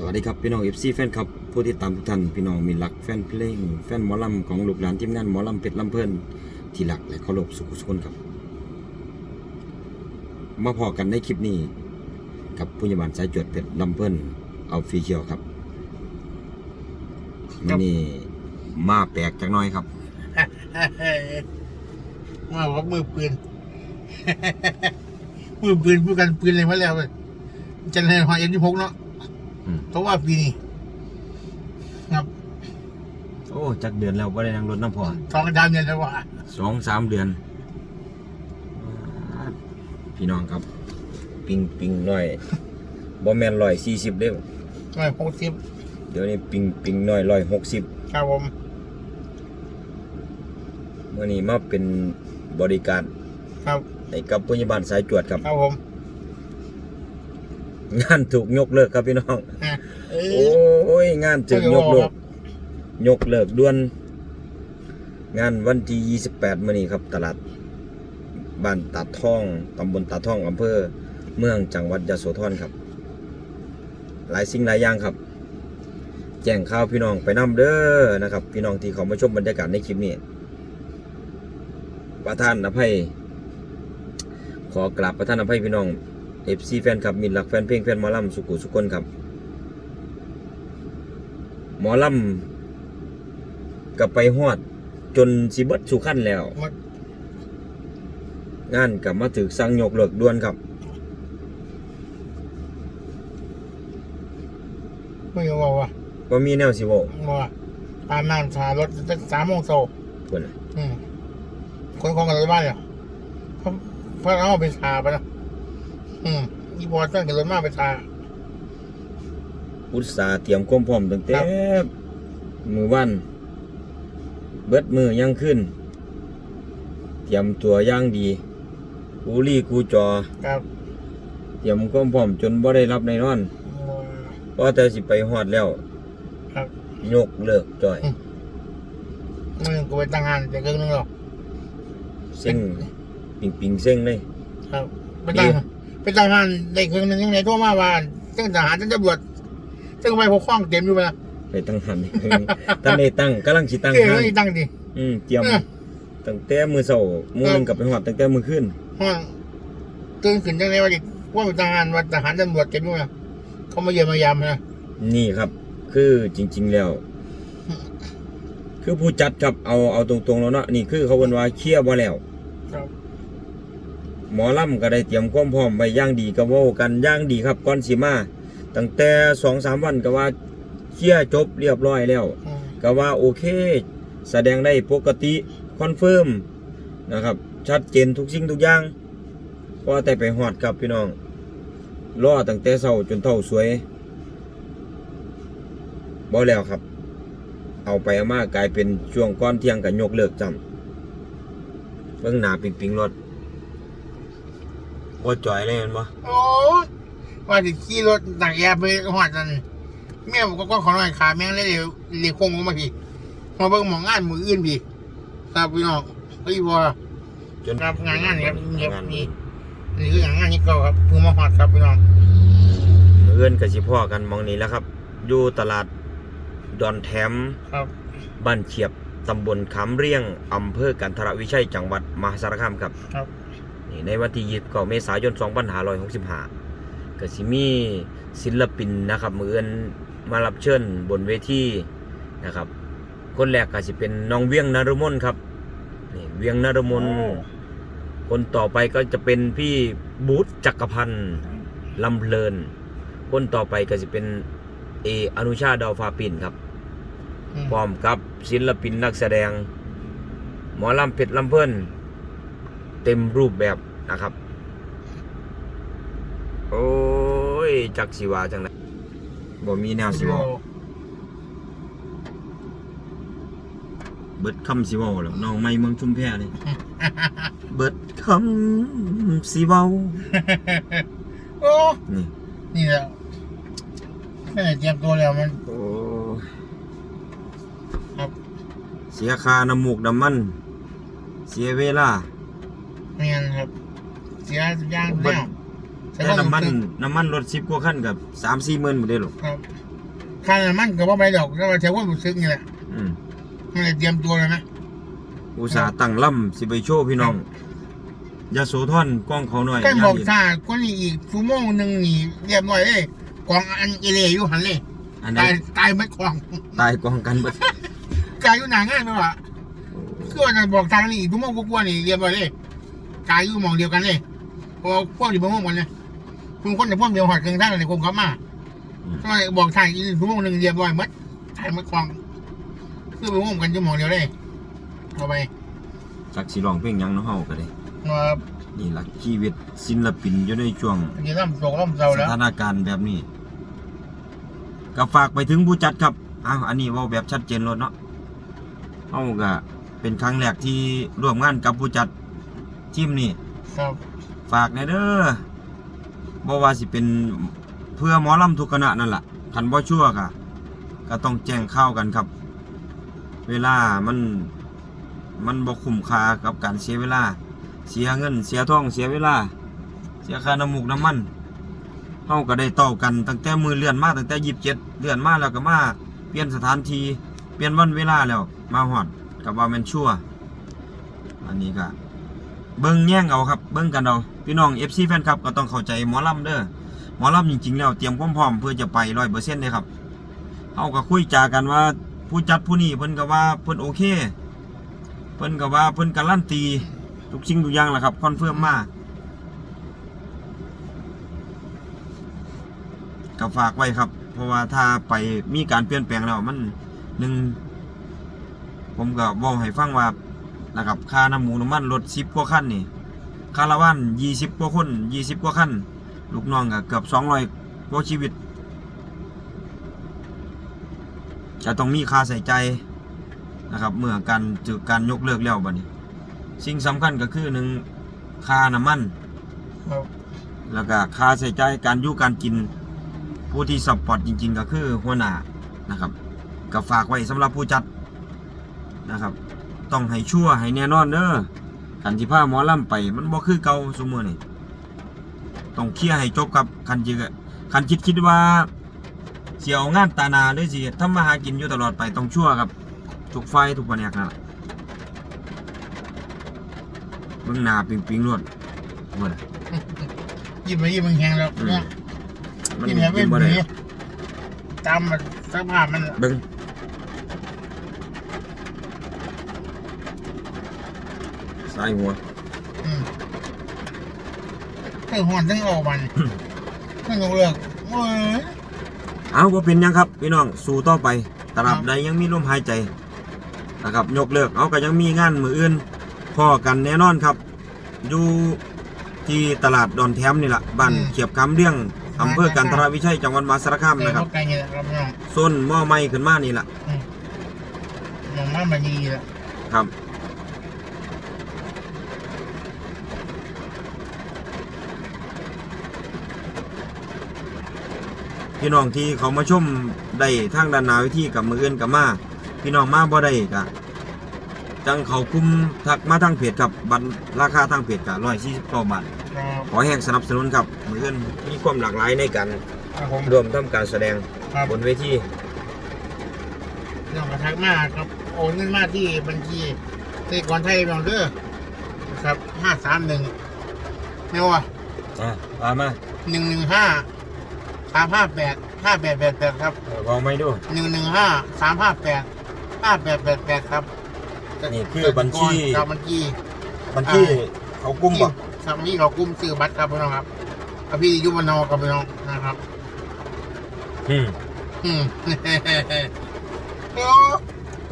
สวัสดีครับพี่น้องเอฟซีแฟนครับผู้ที่ตามทุกท่านพี่น้องมีรักแฟนเพลงแฟนหมอลำของลูกหลานทีมงานหมอลำเป็ดลำเพลินที่รักและเคารพสุขุสุคนครับ มาพอกันในคลิปนี้กับผู้ใหญ่บ้านสายจวดเป็ดลำเพลินเอาฟรีเคียวครับมื่อนี่มาแปลกจักหน้อยครับมาบอกมือปืนมือปืนพูดกันปืนอะไรมาแล้วเลยจันทร์หอยเอ็นที่พกเนาะ อืม เพราะว่าปีนี้ครับโอ้จักเดือนแล้วว่าได้นั่งรถน้ำพอทองกระดานเนี่ยแล้วว่าสองสามเดือนพี่น้องครับ ปิงปิงหน่อยบ่แมนร้อยสี่สิบเด้อไม่หกสิบเดี๋ยวนี้ปิงปิงหน่อยร้อยหกสิบครับผมเมื่อนี้มาเป็นบริการครับให้กับผู้ใหญ่บ้านสายจวดครับ ครับผม งานถูกยกเลิกครับพี่น้อง อะเอโอ้ยงานถูกยกเลิก ยกเลิกด่วน งานวันที่28มื้อนี้ครับ ตลาดบ้านตาดท่องตำบลตาดท่องอำเภอ เมืองจังหวัดยโสธรครับ หลายสิ่งหลายอย่างครับ แจ้งข่าวพี่น้องไปนํเด้อนะครับ พี่น้องที่เขามาชมบรรยากาศในคลิปนี้ ประธานอภัย ขอกราบประธานอภัยพี่น้อง เอฟซีแฟนคลับมิตรหลักแฟนเพลงแฟนหมอลำสุขุสุคนครับ หมอลำกับไปฮอด จนสิเบิดสุขั้นแล้วมันงานกับมาถึกสั่งยกเลิกด่วนครับไม่รู้ว่าว่าว่ามีแนวสิเวาว่าตามนั่งชารถตั้งสามโมงโซเพิ่นน่ะอืมคนของกันรถบ้านเนี่ยเขาเพราะเอาไปชาไปแล้ว อืมอีพอตั้งแต่รถมาไปชาอุตสาห์เตรียมความพร้อมตั้งแต่ครับ มือวัน เบิดมือยังขึ้น เตรียมตัวอย่างดีกูรีกูจอ ครับเตรียมความพร้อมจนบ่ได้รับในนอนเพราะแต่สิไปฮอดแล้วครับ ยกเลิกจ่อยมึงกูไปตั้งงานแต่ครึ่งนึงหรอก เซ็งปิงปิงเซ็งเลย ครับ ไปตั้งดี ไปตั้งงานได้ครึ่งนึงยังไงทั่วมาว่าตั้งทหารตั้งตำรวจตั้งไปพกคว้างเต็มอยู่ไปแล้วไปตั้งหันตั้งได้ตั้งกำลังสิตั้งเอ้ยหันไม่ตั้งดิอืมเตรียมเออตั้งแต่มือเช้ามือหนึงครับกลับไปฮอดตั้งแต่มือขึ้นห้องตื่นขึ้นยังไงว่าดิว่าไปตั้งงานว่าทหารตำรวจเต็มอยู่นะเขามาเยี่ยมมายามนะนี่ครับ คือจริง ๆ แล้ว คือผู้จัดครับเอาเอาตรงๆแล้วเนาะนี่คือเขาเป็นว่าเคลียร์บ่แล้วครับ หมอลำก็ได้เตรียมความพร้อมไว้อย่างดีก็เว้ากันอย่างดีครับก่อนสิมาตั้งแต่สองสามวันก็ว่าเคลียร์จบเรียบร้อยแล้วอืมก็ว่าโอเค แสดงได้ปกติคอนเฟิร์มนะครับ ชัดเจนทุกสิ่งทุกอย่างก็แต่ไปหอดครับพี่น้องรอตั้งแต่เช้าจนเท่าสวยบ่แล้วครับ เอาไปเอามากลายเป็นช่วงก้อนเที่ยงกับยกเลิกจำเบิ่งหน้าปิงปิงรถ บ่จ่อยเลยแมันบ่โอ้ยว่าดิขี่รถตักแอร์ไปหอดนั่นแม่บอกก็ขอหน่อยขาแม่งเลยเดี๋ยวเรียกคงมาพี่มาเบิ่งหมองงานมืออื่นพี่ครับพี่น้องเฮ้ยพอจนรับงานงานครับเงียบงานนี่นี่คืออย่างงานนี้เก่าครับเพิ่งมาหอดครับพี่น้องเอื้อนกับสิพ่อกันหมองนี้แล้วครับ อยู่ตลาดดอนแถมครับบ้านเฉียบตำบลขามเรียงอำเภอกันทรวิชัยจังหวัดมหาสารคามครับ ครับ นี่ในวันที่29เมษายน 2565ก็สิมีศิลปินนะครับมืออนมารับเชิญบนเวทีนะครับ คนแรกก็สิเป็นน้องเวียงนารมนครับนี่เวียงนารมนคนต่อไปก็จะเป็นพี่บูธจักรพันธ์ลำเพลิน คนต่อไปก็จะเป็นเออนุชาดาวฟ้าปิ่นครับอืมพร้อมกับศิลปินนักแสดง หมอลำเพชรลำเพิ่น เต็มรูปแบบนะครับ โอ้ย จักสิวาจังไดบ่มีแนวสิเวาเบิดคำสิเวาแล้วน้องไม่เมืองชุมแพเลยเบิดคำสิเวาโอ้นี่นี่แหละแม่เตรียมตัวแล้วมันโอ้ครับเสียค่าน้ำมูกน้ำมัน เสียเวลา เมียนครับ เสียย่างเบิดแล้ว แต่น้ำมันน้ำมันรถสิบกว่าคันกับสามสี่หมื่นหมดเลยหรอกครับค่าน้ำมันก็บ่ไปดอกก็ว่าแถวว่ารู้สึกนี่แหละอืมมันเลยเตรียมตัวเลยนะอุตสาห์ตั้งล่ำสิไปโชว์พี่น้อง ยาโสธรกล้องเขาหน่อยก็บอกย่างนี้ซาก็นี่อีกชั่วโมงหนึงนี่เรียบร้อยเลยกองอันเอเลอยู่หันเลยอันไหนตายตายไม่กองตายกองกันเบิดกายอยู่หนางานไหมวะคือว่าจะบอกทางนี่อีกชั่วโมงกว่าๆนี่เรียบร้อยเลย กายอยู่หมองเดียวกันเลยเพราะพวกอยู่บ่มองกันเลยคุณคนแต่พวกเดียวหัดเครื่องทางเลยคงเขามาทำไมบอกทางอีกชั่วโมงหนึ่งเรียบร้อยหมัดทางมัดคลองคือไปง่วงกันชั่วโมงเดียวเลยเอาไปจักสิร้องเพลงหยังเนาะเฮาก็ได้มานี่ล่ะชีวิตศิลปินอยู่ในช่วงอันนี้ล่ำโศกล่ำเศร้าสแล้วถานการณ์แบบนี้ก็ฝากไปถึงผู้จัดครับอ้าวอันนี้เว่าแบบชัดเจนเลยเนาะเฮาก็เป็นครั้งแรกที่ร่วมงานกับผู้จัด ทีมนี้ครับ ฝากในเด้อบ่ว่าสิเป็นเพื่อหมอลำทุกคณะนั่นล่ะคันบ่ชั่วก็ก็ต้องแจ้งข่าวกันครับ เวลามันมันบ่คุ้มค่ากับการเสียเวลา เสียเงิน เสียทองเสียเวลา เสียค่าน้ำมูกน้ำมันเฮาก็ได้เต่ากันตั้งแต่มือเลื่อนมาตั้งแต่27เลื่อนมาแล้วก็มาเปลี่ยนสถานที่เปลี่ยนวันเวลาแล้วมาฮอดกับว่าแม่นชั่ว อันนี้ก็ เบิ้งแย่งเอาครับ เบิ้งกันเอาพี่น้อง FC แฟนคลับก็ต้องเข้าใจหมอลำเด้อหมอลำจริงๆแล้วเตรียมความพร้อมเพื่อจะไปร้อยเปอร์เซ็นต์เลยครับเขาก็คุยจากันว่าผู้จัดผู้นี้เพิ่นก็ว่าเพิ่นโอเค เพิ่นก็ว่าเพิ่นการันตีทุกสิ่งทุกอย่างแหละครับคอนเฟิร์มมาก็ฝากไว้ครับ เพราะว่าถ้าไปมีการเปลี่ยนแปลงแล้วมันหนึ่งผมก็บอกให้ฟังว่า นะครับค่าน้ำหมูน้ำมันรถสิบกว่าคันนี่คาราวันยี่สิบกว่าคนยี่สิบกว่าคันลูกน้องก็เกือบสองร้อยกว่าชีวิต จะต้องมีค่าใส่ใจนะครับเมื่อการจือการยกเลิกแล้วบัดนี้ สิ่งสำคัญก็คือหนึ่งค่าน้ำมัน ครับแล้วก็ค่าใส่ใจายการอยู่การกิน ผู้ที่สปอร์ตจริง ๆ ก็คือหัวหน้านะครับก็ฝากไว้สำหรับผู้จัดนะครับ ต้องให้ชั่วให้แน่นอนเด้อคันที่พาหมอลำไป มันบ่คือเก่าสมมือนี่ต้องเคลียร์ให้จบกับคันจิคันคิดคิดว่าเสียเอางานตาหนาหรือสิทำมาหากินอยู่ตลอดไปต้องชั่วครับทุกไฟทุกแผนกนั่นล่ะเบิ่งหน้าปิงปิงรวดเบิ่งยิ้มมายิ้มมันแข็งแล้วอืมเนี่ยมันยิ้มแบบไม่กินบ่หได้นีตามมันสภาพมันเบิ่ง สายหัวอืมทั้งหอนทั้งออกมันทั้งยกเลิกโอ้ย เอาว่าเป็นหยังครับพี่น้องสู้ต่อไปตราบครับใดยังมีลมหายใจนะครับยกเลิกเอาก็ยังมีงานมืออื่นพอกันแน่นอนครับ อยู่ที่ตลาดดอนแถมนี่แหละบ้านเขียบคำเรื่องอำเภอกันทรวิชัยจังหวัดมหาสารคามแต่นะครับว่าไกลเนี่ยครับน้องส้นหม้อไม้ขึ้นมานี่แหละน้องมามันดีแล้วครับ พี่น้องที่เขามาชมได้ทางด้านหนาเวิธีกับมืออื่นกับมา พี่น้องมาบ่ได้กะจังเขาคุมทักมาทางเพจครับบัตรราคาทางเพจกะร้อยสี่สิบเก้าบาทครับขอแห่งสนับสนุนครับมืออื่นมีความหลากหลายในการครับผมรวมทำการแสดงครับบนเวทีน้องกระทักมาครับโอนเงินมาที่บัญชีเทกรไทยน้องเด้อครับห้าสามหนึ่งไม่ว่าอะมามาหนึ่งหนึ่งห้า สามห้าแปดห้าแปดแปดแปดครับเออบอกไม่ดูหนึ่งหนึ่งห้าสามห้าแปดห้าแปดแปดแปดครับนี่คือบัญชีครับบัญชีมันที่เขากุ้มบ่ครับบัญชีเขากุ้มซื้อบัตรครับพี่น้องครับกับพี่ยุบนอกับพี่น้องนะครับ อืมอืมโอ้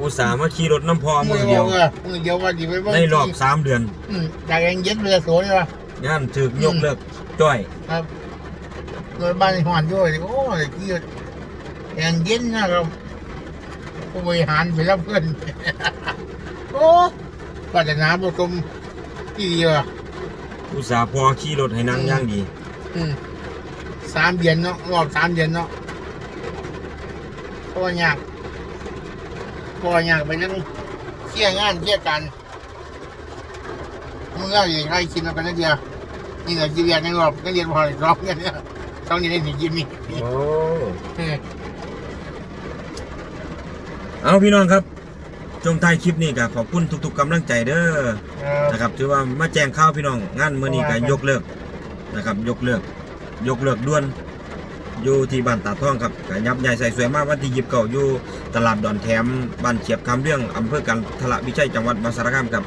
อุตส่าห์มาขี่รถน้ำพอมืมืออเดีเดียยววมือเดียวว่าดีไปบ้างในรอบสามเดือนอืมจากเองเย็ดเรือโสนี่วะงานถึกยกเลิกจ้อยครับ โดยบ้านหอนด้วยโอ้ยที่แองเย็นนะครับผู้บริหารไปรับเพื่อนโอ้ปัจนาประชุมที่ดีว่ะอุตส่าห์พอขี่รถให้นั่งอย่างดีอืมสามเดือนเนาะรอบสามเดือนเนาะ นั่งเคลียร์งานเคลียร์กันมึงก็อยู่ใครคิดมากันนิดเดียวนี่แหละจีเรียนในรอบก็เรียนพออีกรอบเนี่ยต้องเรียนได้หนึ่งยิมนี่โอ้เออเอาพี่น้องครับจงท้ายคลิปนี้ก็ขอบคุณทุกๆกำลังใจเด้อนะครับถือว่ามาแจ้งข่าวพี่น้องงานมื้อนี้ก็ยกเลิกนะครับ ยกเลิก ยกเลิกด่วนอยู่ที่บ้านตาท่องครับก็ยับใหญ่ใส่สวยมากวันที่ยิบเก่าอยู่ตลาดดอนแถมบ้านเฉียบคำเรื่องอำเภอกันทละวิชัยจังหวัดมหาสารคามครับ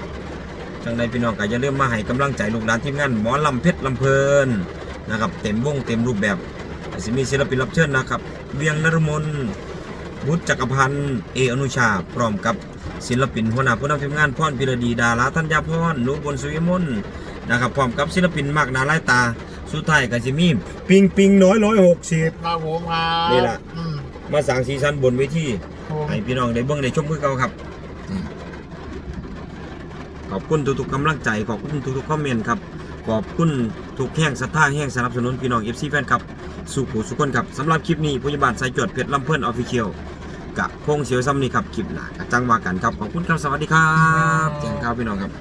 จังใดพี่น้องก็อย่าลืมมาให้กำลังใจลูกหลานทีมงานหมอลำเพชรลำเพลินนะครับเต็มวงเต็มรูปแบบก็สิมีศิลปินรับเชิญนะครับเวียงนรมนบุตรจักรพันธ์เออนุชา พร้อมกับศิลปินหัวหน้าผู้นำทีมงานพรพิรดีดาราธัญญาพรหนูบนสุวิมลนะครับพร้อมกับศิลปินมากหนาหลายตา สุดท้ายก็สิมีปิงปิงน้อยร้อยหกสิบครับผมครับนี่ล่ะอืมมาสั่งซีซันบนเวทีผมให้พี่น้องได้เบิ่งได้ชมคือเก่าครับ ขอบคุณทุกๆกำลังใจ ขอบคุณทุกๆคอมเมนต์ครับ ขอบคุณทุกแห่งศรัทธาแห่งสนับสนุนพี่น้องเอฟซีแฟนครับสุขสุขคนครับสำหรับคลิปนี้พยาบาลสายจวดเพชรลำเพิ่นออฟฟิเชียลกะพงเสียวซ้ำนี่ครับคลิปหนากจังว่ากันครับขอบคุณครับสวัสดีครับแจ้งข่าวพี่น้องครับ